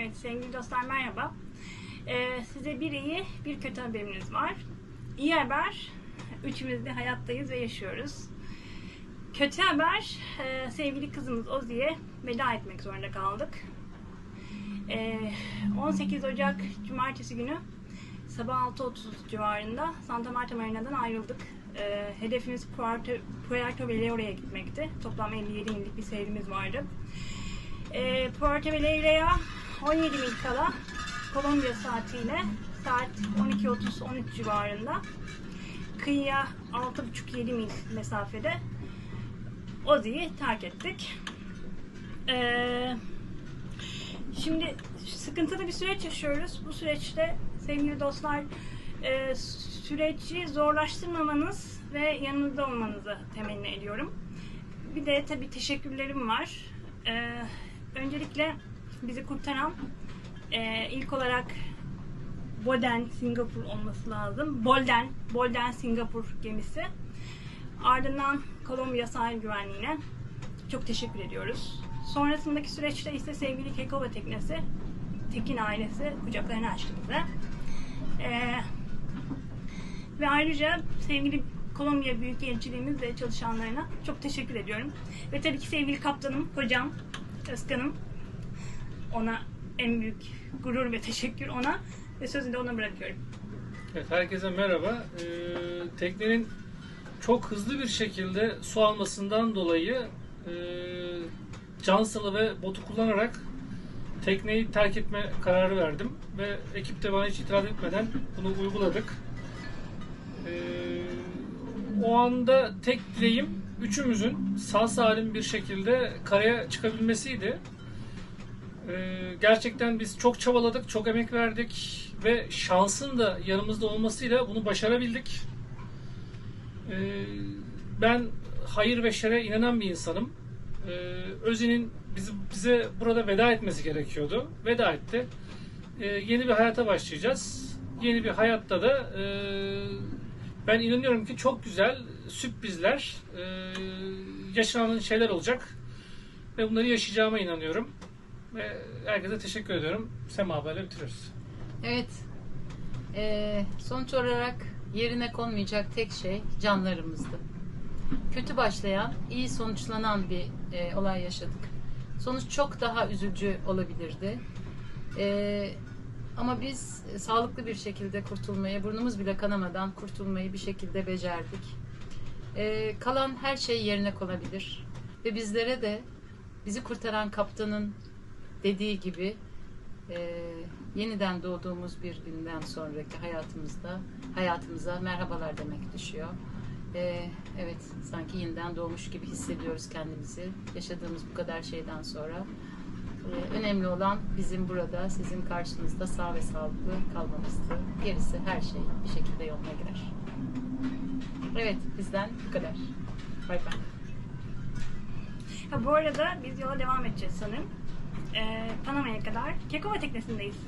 Evet sevgili dostlar merhaba. Ee, size bir iyi bir kötü haberimiz var. İyi haber üçümüz de hayattayız ve yaşıyoruz. Kötü haber e, sevgili kızımız Ozi'ye veda etmek zorunda kaldık. Ee, 18 Ocak Cumartesi günü sabah 6.30 civarında Santa Marta Marina'dan ayrıldık. Ee, hedefimiz Puerto, Puerto Vallarta'ya gitmekti. Toplam 57 millik bir seyrimiz vardı. E, Puerto Vallarta'ya 17 mil kala Kolombiya saatiyle saat 12.30-13 civarında kıyıya 6.5-7 mil mesafede Ozi'yi terk ettik. Ee, şimdi sıkıntılı bir süreç yaşıyoruz. Bu süreçte sevgili dostlar e, süreci zorlaştırmamanız ve yanınızda olmanızı temenni ediyorum. Bir de tabii teşekkürlerim var. Ee, öncelikle bizi kurtaran e, ilk olarak Boden Singapur olması lazım. Bolden, Bolden Singapur gemisi. Ardından Kolombiya sahil güvenliğine çok teşekkür ediyoruz. Sonrasındaki süreçte ise sevgili Kekova teknesi, Tekin ailesi kucaklarını açtı bize. Ee, ve ayrıca sevgili Kolombiya Büyükelçiliğimiz ve çalışanlarına çok teşekkür ediyorum. Ve tabii ki sevgili kaptanım, kocam, Özkan'ım. Ona en büyük gurur ve teşekkür ona ve sözü de ona bırakıyorum. Evet, herkese merhaba. Ee, teknenin çok hızlı bir şekilde su almasından dolayı e, Cansalı ve botu kullanarak tekneyi terk etme kararı verdim ve ekip de bana hiç itiraz etmeden bunu uyguladık. Ee, o anda tek dileğim üçümüzün sağ salim bir şekilde karaya çıkabilmesiydi. Ee, gerçekten biz çok çabaladık, çok emek verdik ve şansın da yanımızda olmasıyla bunu başarabildik. Ee, ben hayır ve şere inanan bir insanım. Ee, Özi'nin bizi, bize burada veda etmesi gerekiyordu. Veda etti. Ee, yeni bir hayata başlayacağız. Yeni bir hayatta da e, ben inanıyorum ki çok güzel sürprizler, e, yaşanan şeyler olacak. Ve bunları yaşayacağıma inanıyorum. Ve herkese teşekkür ediyorum. Sema haberle bitiriyoruz. Evet. Ee, sonuç olarak yerine konmayacak tek şey canlarımızdı. Kötü başlayan, iyi sonuçlanan bir e, olay yaşadık. Sonuç çok daha üzücü olabilirdi. Ee, ama biz sağlıklı bir şekilde kurtulmayı, burnumuz bile kanamadan kurtulmayı bir şekilde becerdik. Ee, kalan her şey yerine konabilir. Ve bizlere de bizi kurtaran kaptanın dediği gibi e, yeniden doğduğumuz bir günden sonraki hayatımızda hayatımıza merhabalar demek düşüyor. E, evet sanki yeniden doğmuş gibi hissediyoruz kendimizi yaşadığımız bu kadar şeyden sonra. E, önemli olan bizim burada sizin karşınızda sağ ve sağlıklı kalmamızdı. Gerisi her şey bir şekilde yoluna girer. Evet bizden bu kadar. Bay bay. Ha, bu arada biz yola devam edeceğiz sanırım. Ee, Panama'ya kadar Kekova teknesindeyiz.